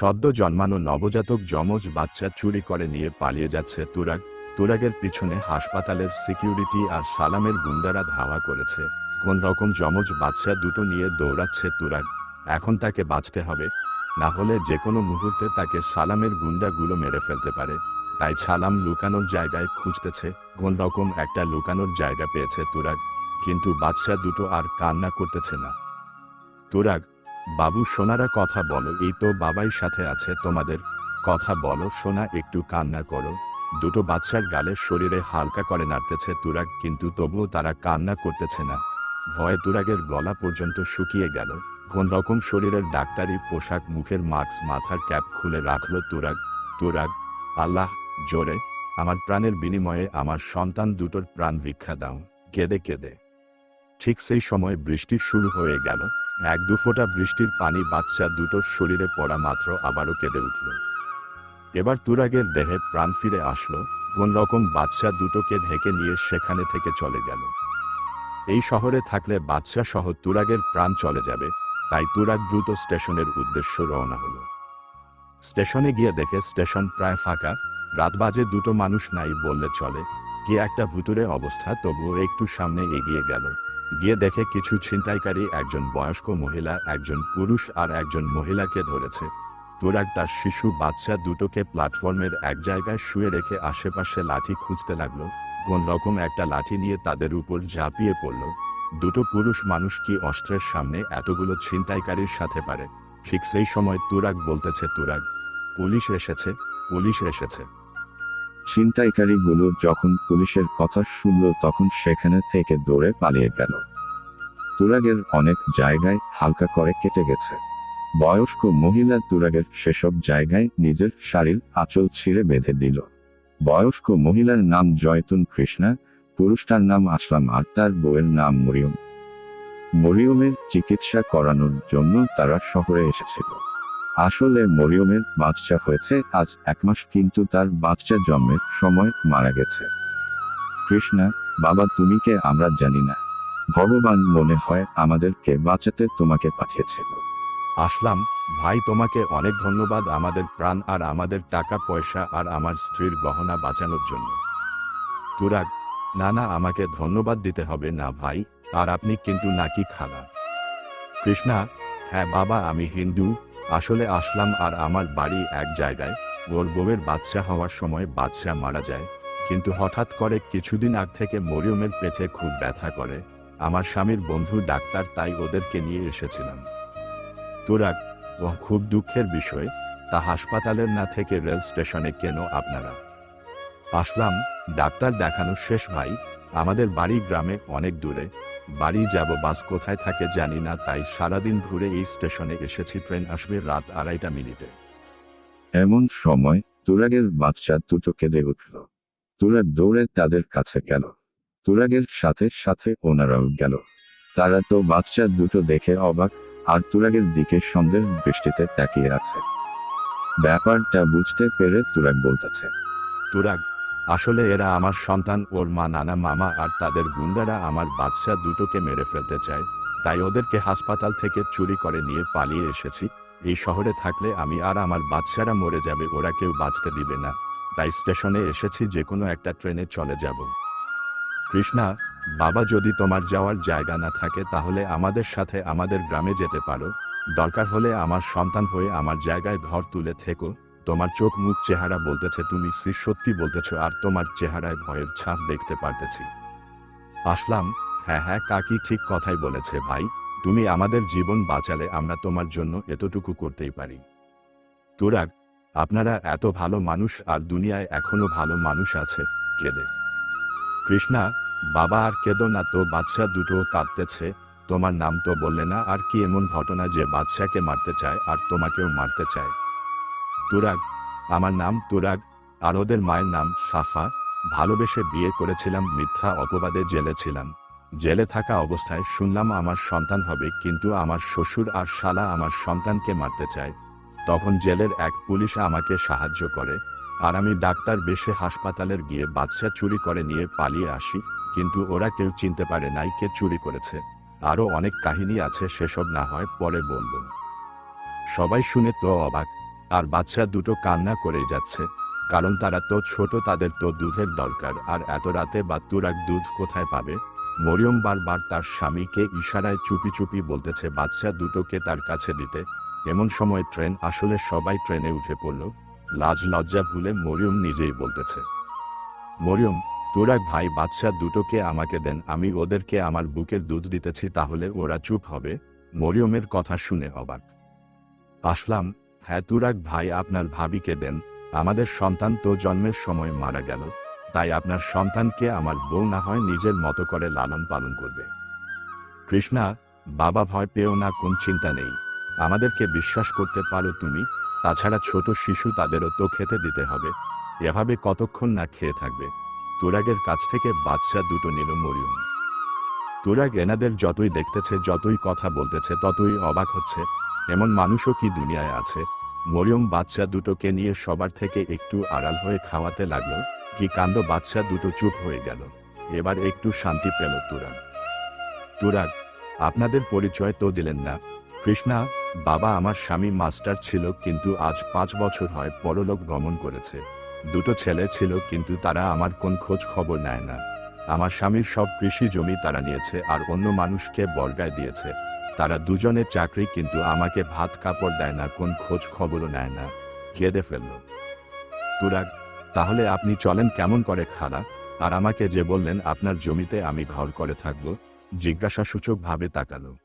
সদ্য জন্মানো নবজাতক যমজ বাচ্চা চুরি করে নিয়ে পালিয়ে যাচ্ছে তুরাগ। তুরাগের পিছনে হাসপাতালের সিকিউরিটি আর সালামের গুন্ডারা ধাওয়া করেছে। কোন রকম যমজ বাচ্চা দুটো নিয়ে দৌড়াচ্ছে তুরাগ। এখন তাকে বাঁচতে হবে, না হলে যে কোনো মুহূর্তে তাকে সালামের গুন্ডাগুলো মেরে ফেলতে পারে। তাই সালাম লুকানোর জায়গায় খুঁজতেছে, কোন রকম একটা লুকানোর জায়গা পেয়েছে তুরাগ। কিন্তু বাচ্চা দুটো আর কান্না করতেছে না। তুরাগ বাবু সোনারা কথা বলো, এই তো বাবাই সাথে আছে তোমাদের। কথা বলো, সোনা, একটু কান্না করো। দুটো বাচ্চার গালে শরীরে হালকা করে নাড়তেছে তুরাগ, কিন্তু তবুও তারা কান্না করতেছে না। ভয়ে তুরাগের গলা পর্যন্ত শুকিয়ে গেল। কোন রকম শরীরের ডাক্তারি পোশাক, মুখের মাস্ক, মাথার ক্যাপ খুলে রাখল তুরাগ। তুরাগ, আল্লাহ, জোরে, আমার প্রাণের বিনিময়ে আমার সন্তান দুটোর প্রাণ ভিক্ষা দাও। কেঁদে কেঁদে। ঠিক সেই সময় বৃষ্টি শুরু হয়ে গেল। এক দু ফোঁটা বৃষ্টির পানি বাচ্চা দুটোর শরীরে পড়া মাত্র আবারও কেঁদে উঠল। এবার তুরাগের দেহে প্রাণ ফিরে আসলো কোন রকম বাচ্চা দুটোকে ঢেকে নিয়ে সেখানে থেকে চলে গেল। এই শহরে থাকলে বাচ্চা সহ তুরাগের প্রাণ চলে যাবে, তাই তুরাগ দ্রুত স্টেশনের উদ্দেশ্য রওনা হলো। স্টেশনে গিয়ে দেখে স্টেশন প্রায় ফাঁকা, রাত বাজে দুটো মানুষ নাই বললে চলে, কি একটা ভুতুরে অবস্থা, তবুও একটু সামনে এগিয়ে গেল। গিয়ে দেখে কিছু ছিনতাইকারী, একজন বয়স্ক মহিলা, একজন পুরুষ আর একজন মহিলাকে ধরেছে। তুরাগ তার শিশু বাচ্চা দুটোকে প্ল্যাটফর্মের এক জায়গায় শুয়ে রেখে আশেপাশে লাঠি খুঁজতে লাগল। কোন রকম একটা লাঠি নিয়ে তাদের উপর ঝাঁপিয়ে পড়ল। দুটো পুরুষ মানুষ কি অস্ত্রের সামনে এতগুলো ছিনতাইকারীর সাথে পারে? ঠিক সেই সময় তুরাগ বলতেছে, তুরাগ, পুলিশ এসেছে পুলিশ এসেছে। ছিনতাইকারীগুলো যখন পুলিশের কথা শুনল তখন সেখানে থেকে দৌড়ে পালিয়ে গেল। তুরাগের অনেক জায়গায় হালকা করে কেটে গেছে। বয়স্ক মহিলা তুরাগের সেসব জায়গায় নিজের শাড়ির আঁচল ছিঁড়ে বেঁধে দিল। বয়স্ক মহিলার নাম জয়তুন কৃষ্ণা, পুরুষটার নাম আসলাম আর তার বউয়ের নাম মরিয়ম। মরিয়মের চিকিৎসা করানোর জন্য তারা শহরে এসেছিল। আসলে মরিয়মের বাচ্চা হয়েছে আজ এক মাস, কিন্তু তার বাচ্চা জন্মের সময় মারা গেছে। কৃষ্ণা, বাবা তুমি কে আমরা জানি না। ভগবান মনে হয় আমাদেরকে বাঁচাতে তোমাকে পাঠিয়েছিল। আসলাম, ভাই তোমাকে অনেক ধন্যবাদ আমাদের প্রাণ আর আমাদের টাকা, পয়সা আর আমার স্ত্রীর গহনা বাঁচানোর জন্য। তুরাগ, না না, আমাকে ধন্যবাদ দিতে হবে না ভাই, আর আপনি কিন্তু নাকি খালা। কৃষ্ণা হ্যাঁ বাবা আমি হিন্দু আসলে আসলাম আর আমার বাড়ি এক জায়গায়। ওর বউয়ের বাচ্চা হওয়ার সময় বাচ্চা মারা যায়। কিন্তু হঠাৎ করে কিছুদিন আগ থেকে মরিয়মের পেটে খুব ব্যথা করে। আমার স্বামীর বন্ধু ডাক্তার তাই ওদেরকে নিয়ে এসেছিলাম। তুরাগ ও খুব দুঃখের বিষয়, তা হাসপাতালের না থেকে রেল স্টেশনে কেন আপনারা? আসলাম, ডাক্তার দেখানো শেষ ভাই, আমাদের বাড়ি গ্রামে অনেক দূরে। বাড়ি যাব, বাস কোথায় থাকে জানি না, তাই সারাদিন ঘুরে এই স্টেশনে এসেছি, ট্রেন আসবে রাত আড়াইটা মিনিটে। এমন সময় তুরাগের বাচ্চা দুটো কেঁদে উঠল। তুরাগ দৌড়ে তাদের কাছে গেল। তুরাগের সাথে সাথে ওনারাও গেল। তারা তো বাচ্চা দুটো দেখে অবাক, আর তুরাগের দিকে সন্দেহ দৃষ্টিতে তাকিয়ে আছে। ব্যাপারটা বুঝতে পেরে তুরাগ বলতেছে, তুরাগ আসলে এরা আমার সন্তান, ওর মা, নানা, মামা আর তাদের গুন্ডারা আমার বাচ্চা দুটোকে মেরে ফেলতে চায়। তাই ওদেরকে হাসপাতাল থেকে চুরি করে নিয়ে পালিয়ে এসেছি। এই শহরে থাকলে আমি আর আমার বাচ্চারা মরে যাবে, ওরা কেউ বাঁচতে দিবে না। তাই স্টেশনে এসেছি যে কোনো একটা ট্রেনে চলে যাব। কৃষ্ণা, বাবা যদি তোমার যাওয়ার জায়গা না থাকে, তাহলে আমাদের সাথে আমাদের গ্রামে যেতে পারো। দরকার হলে আমার সন্তান হয়ে আমার জায়গায় ঘর তুলে থেকো। তোমার চোখ মুখ চেহারা বলতেছে, তুমি শ্রী সত্যি বলতেছ, আর তোমার চেহারায় ভয়ের ছাপ দেখতে পারতেছি। আসলাম হ্যাঁ হ্যাঁ কাকি ঠিক কথাই বলেছে, ভাই, তুমি আমাদের জীবন বাঁচালে আমরা তোমার জন্য এতটুকু করতেই পারি। তুরাগ, আপনারা এত ভালো মানুষ আর দুনিয়ায় এখনও ভালো মানুষ আছে, কেঁদে। কৃষ্ণা, বাবা আর কেঁদো না তো বাচ্চা দুটো কাঁদতেছে, তোমার নাম তো বললে না, আর কি এমন ঘটনা যে বাচ্চাকে মারতে চায় আর তোমাকেও মারতে চায়? তুরাগ, আমার নাম তুরাগ, আর ওদের মায়ের নাম সাফা, ভালোবেসে বিয়ে করেছিলাম, মিথ্যা অপবাদে জেলে ছিলাম। জেলে থাকা অবস্থায় শুনলাম আমার সন্তান হবে, কিন্তু আমার শ্বশুর আর শালা আমার সন্তানকে মারতে চায়। তখন জেলের এক পুলিশ আমাকে সাহায্য করে, আর আমি ডাক্তার বেশে হাসপাতালের গিয়ে বাচ্চা চুরি করে নিয়ে পালিয়ে আসি, কিন্তু ওরা কেউ চিনতে পারে নাই কে চুরি করেছে। আরও অনেক কাহিনী আছে, সেসব না হয় পরে বলব। সবাই শুনে তো অবাক আর বাচ্চা দুটো কান্না করেই যাচ্ছে, কারণ তারা তো ছোট, তাদের তো দুধের দরকার। আর এত রাতে বা তুরাগ দুধ কোথায় পাবে? মরিয়ম বারবার তার স্বামীকে ইশারায় চুপি চুপি বলতেছে বাচ্চা দুটোকে তার কাছে দিতে। এমন সময় ট্রেন, আসলে সবাই ট্রেনে উঠে পড়ল। লাজ লজ্জা ভুলে মরিয়ম নিজেই বলতেছে, মরিয়ম তুরাগ ভাই বাচ্চা দুটোকে আমাকে দেন, আমি ওদেরকে আমার বুকের দুধ দিতেছি, তাহলে ওরা চুপ হবে? মরিয়মের কথা শুনে অবাক। আসলাম হ্যাঁ তুরাগ ভাই আপনার ভাবিকে দেন। আমাদের সন্তান তো জন্মের সময় মারা গেল। তাই আপনার সন্তানকে আমার বউ না হয় নিজের মতো করে লালন পালন করবে। কৃষ্ণা, বাবা ভয় পেও না, কোন চিন্তা নেই। আমাদেরকে বিশ্বাস করতে পারো তুমি। তাছাড়া ছোট শিশু তাদেরও তো খেতে দিতে হবে। এভাবে কতক্ষণ না খেয়ে থাকবে? তুরাগের কাছ থেকে বাচ্চা দুটো নিল মরিয়ম। তুরাগ এনাদের যতই দেখতেছে, যতই কথা বলতেছে, ততই অবাক হচ্ছে। এমন মানুষও কি দুনিয়ায় আছে? মরিয়ম বাচ্চা দুটোকে নিয়ে সবার থেকে একটু আড়াল হয়ে খাওয়াতে লাগল, কি কাণ্ড বাচ্চা দুটো চুপ হয়ে গেল। এবার একটু শান্তি পেল তুরাগ। তুরাগ, আপনাদের পরিচয় তো দিলেন না। কৃষ্ণা, বাবা আমার স্বামী মাস্টার ছিল কিন্তু আজ পাঁচ বছর হয় পরলোক গমন করেছে। দুটো ছেলে ছিল কিন্তু তারা আমার কোন খোঁজ খবর নেয় না। আমার স্বামীর সব কৃষি জমি তারা নিয়েছে আর অন্য মানুষকে বর্গায় দিয়েছে। তারা দুজনে চাকরি কিন্তু আমাকে ভাত কাপড় দেয় না, কোন খোঁজ খবরও নেয় না। কেঁদে ফেলল। তুরাগ, তাহলে আপনি চলেন কেমন করে খালা? আর আমাকে যে বললেন, আপনার জমিতে আমি ঘর করে থাকব। জিজ্ঞাসাসূচক ভাবে তাকালো।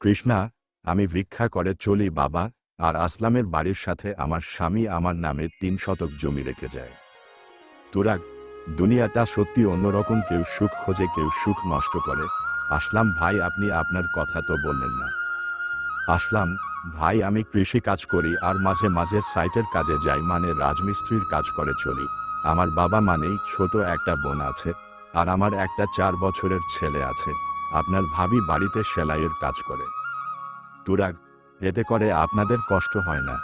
কৃষ্ণা, আমি ভিক্ষা করে চলি বাবা, আর আসলামের বাড়ির সাথে আমার স্বামী আমার নামে তিন শতক জমি রেখে যায়। তুরাগ, দুনিয়াটা সত্যি অন্যরকম কেউ সুখ খোঁজে, কেউ সুখ নষ্ট করে। আসলাম ভাই, আপনি আপনার কথা তো বললেন না। আসলাম, ভাই, আমি কৃষি কাজ করি আর মাঝে মাঝে সাইটের কাজে যাই মানে রাজমিস্ত্রির কাজ করে চলি। আমার বাবা মানেই ছোট একটা বোন আছে আর আমার একটা চার বছরের ছেলে আছে। আপনার ভাবি বাড়িতে সেলাইয়ের কাজ করে। তুরাগ, এতে করে আপনাদের কষ্ট হয় না।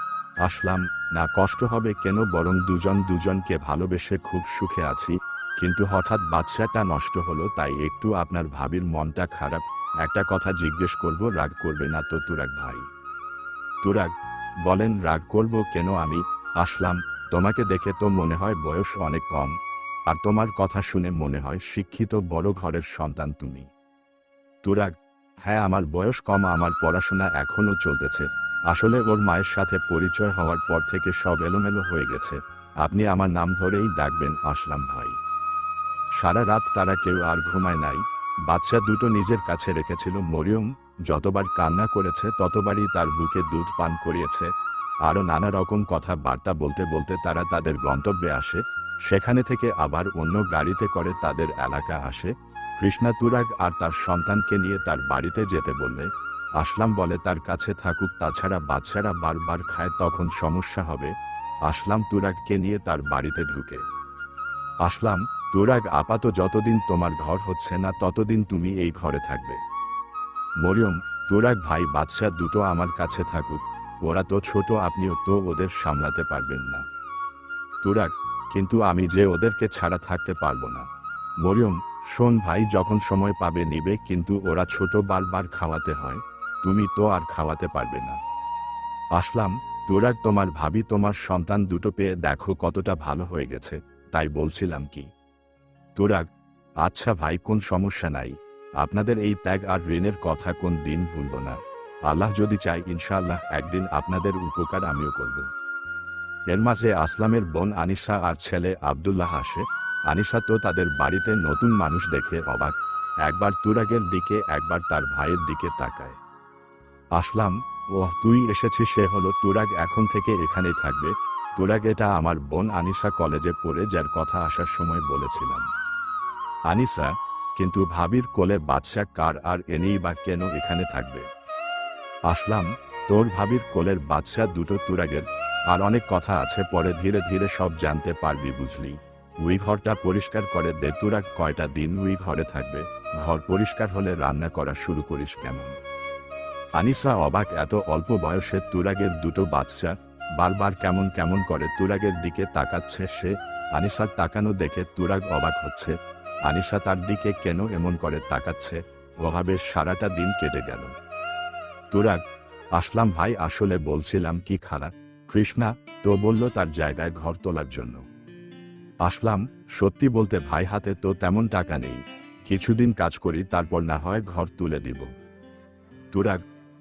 আসলাম, না কষ্ট হবে কেন বরং দুজন দুজনকে ভালোবেসে খুব সুখে আছি কিন্তু হঠাৎ বাচ্চাটা নষ্ট হলো, তাই একটু আপনার ভাবির মনটা খারাপ। একটা কথা জিজ্ঞেস করব, রাগ করবে না তো তুরাগ ভাই। তুরাগ, বলেন রাগ করব কেন আমি? আসলাম, তোমাকে দেখে তো মনে হয় বয়স অনেক কম। আর তোমার কথা শুনে মনে হয় শিক্ষিত বড় ঘরের সন্তান তুমি। তুরাগ হ্যাঁ আমার বয়স কম, আমার পড়াশোনা এখনও চলতেছে। আসলে ওর মায়ের সাথে পরিচয় হওয়ার পর থেকে সব এলোমেলো হয়ে গেছে। আপনি আমার নাম ধরেই ডাকবেন, আসলাম ভাই। সারা রাত তারা কেউ আর ঘুমায় নাই। বাচ্চা দুটো নিজের কাছে রেখেছিল মরিয়ম, যতবার কান্না করেছে ততবারই তার বুকে দুধ পান করিয়েছে। আরও নানা রকম কথা বার্তা বলতে বলতে তারা তাদের গন্তব্যে আসে। সেখানে থেকে আবার অন্য গাড়িতে করে তাদের এলাকা আসে। কৃষ্ণা তুরাগ আর তার সন্তানকে নিয়ে তার বাড়িতে যেতে বললে, আসলাম বলে তার কাছে থাকুক, তাছাড়া বাচ্চারা বারবার খায়, তখন সমস্যা হবে। আসলাম তুরাগকে নিয়ে তার বাড়িতে ঢুকে। আসলাম, তুরাগ আপাত যতদিন তোমার ঘর হচ্ছে না ততদিন তুমি এই ঘরে থাকবে। মরিয়ম, তুরাগ ভাই বাচ্চা দুটো আমার কাছে থাকুক, ওরা তো ছোট, আপনিও তো ওদের সামলাতে পারবেন না। তুরাগ, কিন্তু আমি যে ওদেরকে ছাড়া থাকতে পারব না। মরিয়ম, শোন ভাই, যখন সময় পাবে নিবে, কিন্তু ওরা ছোট বারবার খাওয়াতে হয়, তুমি তো আর খাওয়াতে পারবে না। আসলাম, তুরাগ, তোমার ভাবি, তোমার সন্তান দুটো পেয়ে দেখো কতটা ভালো হয়ে গেছে। তাই বলছিলাম কি? তুরাগ আচ্ছা ভাই কোন সমস্যা নাই। আপনাদের এই ত্যাগ আর ঋণের কথা কোন দিন ভুলব না। আল্লাহ যদি চাই ইনশাআল্লাহ একদিন আপনাদের উপকার আমিও করব। এর মাঝে আসলামের বোন আনিশা আর ছেলে আবদুল্লাহ আসে। আনিশা তো তাদের বাড়িতে নতুন মানুষ দেখে অবাক। একবার তুরাগের দিকে, একবার তার ভাইয়ের দিকে তাকায়। আসলাম ও তুই এসেছিস, সে হলো তুরাগ এখন থেকে এখানেই থাকবে। তুরাগ এটা আমার বোন আনিসা কলেজে পড়ে, যার কথা আসার সময় বলেছিলাম। আনিসা, কিন্তু ভাবির কোলে বাদশা কার আর এনেই বা কেন এখানে থাকবে? আসলাম, তোর ভাবির কোলের বাদশা দুটো তুরাগের, আর অনেক কথা আছে, পরে ধীরে ধীরে সব জানতে পারবি বুঝলি। উই ঘরটা পরিষ্কার করে দে, তুরাগ কয়টা দিন উই ঘরে থাকবে, ঘর পরিষ্কার হলে রান্না করা শুরু করিস কেমন? আনিসা অবাক, এত অল্প বয়সে তুরাগের দুটো বাচ্চা বারবার কেমন কেমন করে তুরাগের দিকে তাকাচ্ছে সে আনিসার তাকানো দেখে তুরাগ অবাক হচ্ছে। আনিসা তার দিকে কেন এমন করে তাকাচ্ছে? ওভাবে সারাটা দিন কেটে গেল। তুরাগ, আসলাম ভাই, আসলে বলছিলাম কি খালা? কৃষ্ণা, তো বলল তার জায়গায় ঘর তোলার জন্য। আসলাম, সত্যি বলতে ভাই হাতে তো তেমন টাকা নেই। কিছুদিন কাজ করি, তারপর না হয় ঘর তুলে দিব। তুরাগ,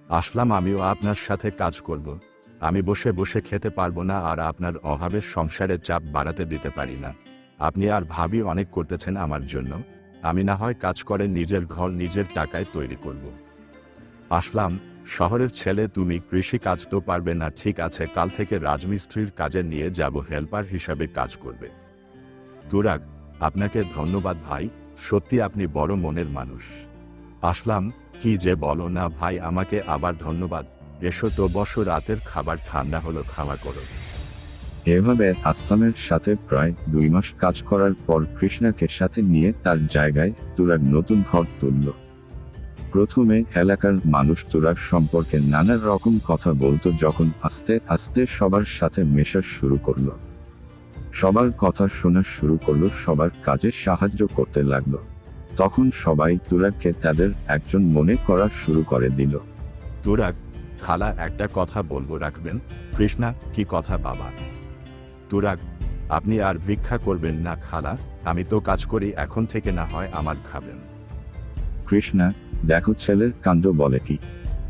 আসলাম, আমিও আপনার সাথে কাজ করব। আমি বসে বসে খেতে পারব না আর আপনার অভাবের সংসারের চাপ বাড়াতে দিতে পারি না। আপনি আর ভাবি অনেক করতেছেন আমার জন্য। আমি না হয় কাজ করে নিজের ঘর নিজের টাকায় তৈরি করব। আসলাম, শহরের ছেলে তুমি কৃষি কাজ তো পারবে না, ঠিক আছে, কাল থেকে রাজমিস্ত্রির কাজে নিয়ে যাব, হেল্পার হিসাবে কাজ করবে। তুরাগ আপনাকে ধন্যবাদ ভাই, সত্যি আপনি বড় মনের মানুষ। আসলাম, কি যে বলো না ভাই, আমাকে আবার ধন্যবাদ। এসো তো বসো রাতের খাবার ঠান্ডা হলো খাওয়া করো। এভাবে আসলামের সাথে প্রায় দুই মাস কাজ করার পর কৃষ্ণাকে সাথে নিয়ে তার জায়গায় তুরাগ নতুন ঘর তুলল। প্রথমে এলাকার মানুষ তুরাগ সম্পর্কে নানা রকম কথা বলতো যখন আস্তে আস্তে সবার সাথে মেশা শুরু করল। সবার কথা শোনা শুরু করল সবার কাজে সাহায্য করতে লাগল। তখন সবাই তুরাগকে তাদের একজন মনে করা শুরু করে দিল। তুরাগ খালা একটা কথা বলব রাখবেন। কৃষ্ণা, কি কথা বাবা? তুরাগ, আপনি আর ভিক্ষা করবেন না খালা, আমি তো কাজ করি, এখন থেকে না হয় আমার খাবেন। কৃষ্ণা, দেখো ছেলের কাণ্ড বলে কি?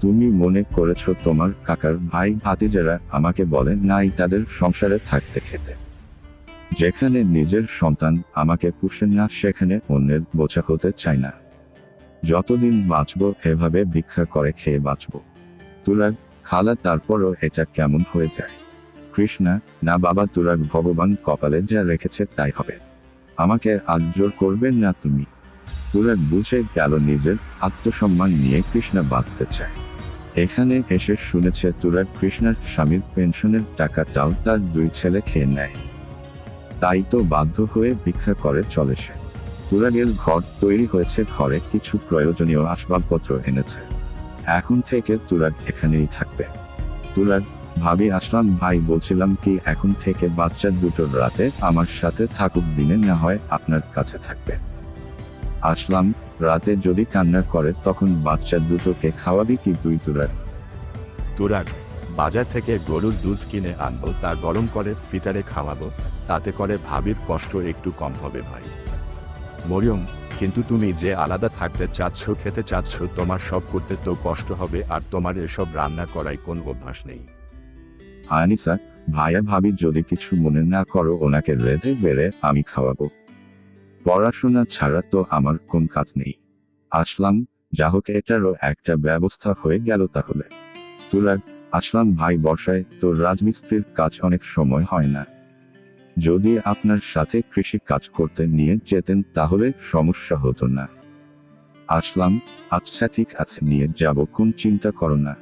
তুমি মনে করেছ তোমার কাকার ভাই ভাতিজারা আমাকে বলে নাই তাদের সংসারে থাকতে খেতে। যেখানে নিজের সন্তান আমাকে পুষেন না, সেখানে অন্যের বোঝা হতে চায় না। যতদিন বাঁচবো, এভাবে ভিক্ষা করে খেয়ে বাঁচবো। তুরাগ খালা তারপরও এটা কেমন হয়ে যায়? কৃষ্ণা, না বাবা তুরাগ ভগবান কপালে যা রেখেছে তাই হবে। আমাকে আর জোর করবেন না তুমি। তুরাগ বুঝে গেল নিজের আত্মসম্মান নিয়ে কৃষ্ণা বাঁচতে চায়। এখানে এসে শুনেছে তুরাগ কৃষ্ণার স্বামীর পেনশনের টাকাটাও তার দুই ছেলে খেয়ে নেয়। তাই তো বাধ্য হয়ে ভিক্ষা করে চলে সে। তুরাগের ঘর তৈরি হয়েছে, ঘরে কিছু প্রয়োজনীয় আসবাবপত্র এনেছে। এখন থেকে তুরাগ এখানেই থাকবে। তুরাগ, ভাবি আসলাম, ভাই বলছিলাম কি এখন থেকে বাচ্চা দুটোর রাতে আমার সাথে থাকুক, দিনে না হয় আপনার কাছে থাকবে। আসলাম, রাতে যদি কান্না করে তখন বাচ্চা দুটোকে খাওয়াবি কি তুই তুরাগ? তুরাগ, বাজার থেকে গরুর দুধ কিনে আনব, তা গরম করে ফিটারে খাওয়াবো, তাতে করে ভাবির কষ্ট একটু কম হবে ভাই। মরিয়ম কিন্তু তুমি যে আলাদা থাকতে চাচ্ছ, খেতে চাচ্ছ, তোমার সব করতে তো কষ্ট হবে আর তোমার এসব রান্না করাই কোন অভ্যাস নেই। আনিসা ভাইয়া ভাবি যদি কিছু মনে না করো, ওনাকে রেঁধে বেড়ে আমি খাওয়াবো। পড়াশোনা ছাড়া তো আমার কোন কাজ নেই। আসলাম, যা হোক, এটারও একটা ব্যবস্থা হয়ে গেল তাহলে। তুরাগ, আসলাম ভাই বর্ষায় তো রাজমিস্ত্রির কাজ অনেক সময় হয় না। যদি আপনার সাথে কৃষি কাজ করতে নিয়ে যেতেন তাহলে সমস্যা হতো না। আসলাম আচ্ছা ঠিক আছে, নিয়ে যাব, কোন চিন্তা করো না।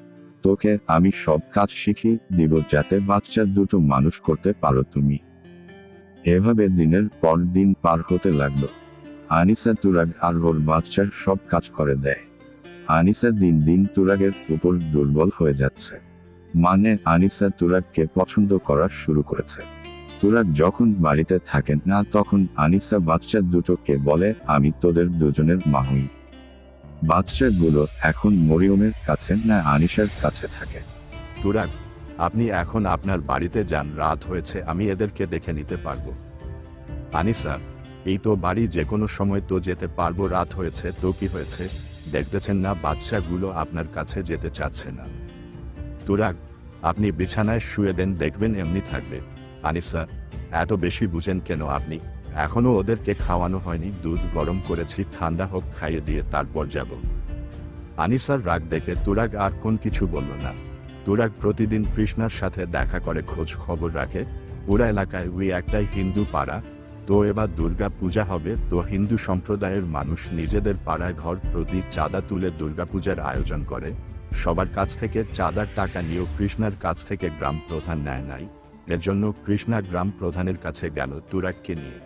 তোকে আমি সব কাজ শিখিয়ে দিব যাতে বাচ্চা দুটো মানুষ করতে পারো তুমি। এভাবে দিনের পর দিন পার হতে লাগল। আনিসা তুরাগ আর ওর বাচ্চার সব কাজ করে দেয়। আনিসা দিন দিন তুরাগের উপর দুর্বল হয়ে যাচ্ছে। মানে আনিসা তুরাগকে পছন্দ করা শুরু করেছে। তুরাগ যখন বাড়িতে থাকেন না তখন আনিসা বাচ্চা দুটোকে বলে, আমি তোদের দুজনের মা হই। বাচ্চাগুলো এখন মরিয়মের কাছে না আনিসার কাছে থাকে। তুরাগ আপনি এখন আপনার বাড়িতে যান, রাত হয়েছে, আমি এদেরকে দেখে নিতে পারব। আনিসা, এই তো বাড়ি যে কোনো সময় তো যেতে পারব, রাত হয়েছে, তো কি হয়েছে? দেখতেছেন না বাচ্চাগুলো আপনার কাছে যেতে চাচ্ছে না। তুরাগ আপনি বিছানায় শুয়ে দেন, দেখবেন এমনি থাকবে। আনিসা, এত বেশি বুঝেন কেন আপনি? এখনও ওদেরকে খাওয়ানো হয়নি, দুধ গরম করেছি, ঠান্ডা হোক, খাইয়ে দিয়ে তারপর যাব। আনিসার রাগ দেখে তুরাগ আর কোন কিছু বলল না। তুরাগ প্রতিদিন কৃষ্ণার সাথে দেখা করে, খোঁজ খবর রাখে। পুরা এলাকায় ওই একটাই হিন্দু পাড়া। তো এবার দুর্গা পূজা হবে, তো হিন্দু সম্প্রদায়ের মানুষ নিজেদের পাড়ায় ঘর প্রতি চাঁদা তুলে দুর্গাপূজার আয়োজন করে। সবার কাছ থেকে চাঁদার টাকা নিয়েও কৃষ্ণার কাছ থেকে গ্রাম প্রধান নেয় নাই। এজন্য কৃষ্ণা গ্রাম প্রধানের কাছে গেল তুরাগকে নিয়ে।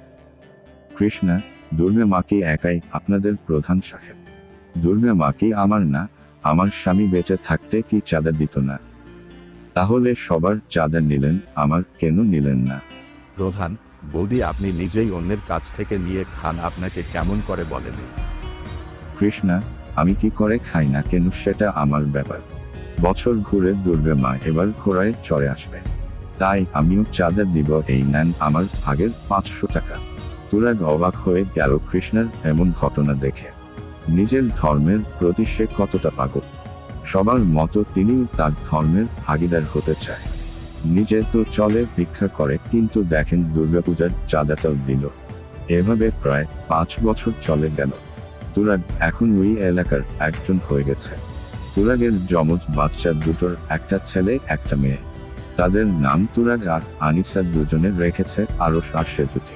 কৃষ্ণা দুর্গা মা কি একাই আপনাদের প্রধান সাহেব। দুর্গা মা কি আমার না আমার স্বামী বেঁচে থাকতে কি চাঁদা দিত না। তাহলে সবার চাঁদা নিলেন আমার কেন নিলেন না? প্রধান বৌদি আপনি নিজেই অন্যের কাছ থেকে নিয়ে খান আপনাকে কেমন করে বলেনি? কৃষ্ণা আমি কি করে খাই না কেন সেটা আমার ব্যাপার। বছর ঘুরে দুর্গা মা এবার ঘোড়ায় চড়ে আসবে তাই আমিও চাঁদা দিব এই নেন আমার ভাগের পাঁচশো টাকা। তুরাগ অবাক হয়ে গেল কৃষ্ণের এমন ঘটনা দেখে। নিজের ধর্মের প্রতি সে কতটা পাগল। সবার মতো তিনিও তার ধর্মের ভাগিদার হতে চায়। নিজে তো চলে ভিক্ষা করে, কিন্তু দেখেন দুর্গাপূজার চাঁদাটাও দিল। এভাবে প্রায় পাঁচ বছর চলে গেল। তুরাগ এখন ওই এলাকার একজন হয়ে গেছে। তুরাগের যমজ বাচ্চা দুটোর একটা ছেলে, একটা মেয়ে। তাদের নাম তুরাগ আর আনিসা দুজনে রেখেছে আরও আর সেতুতে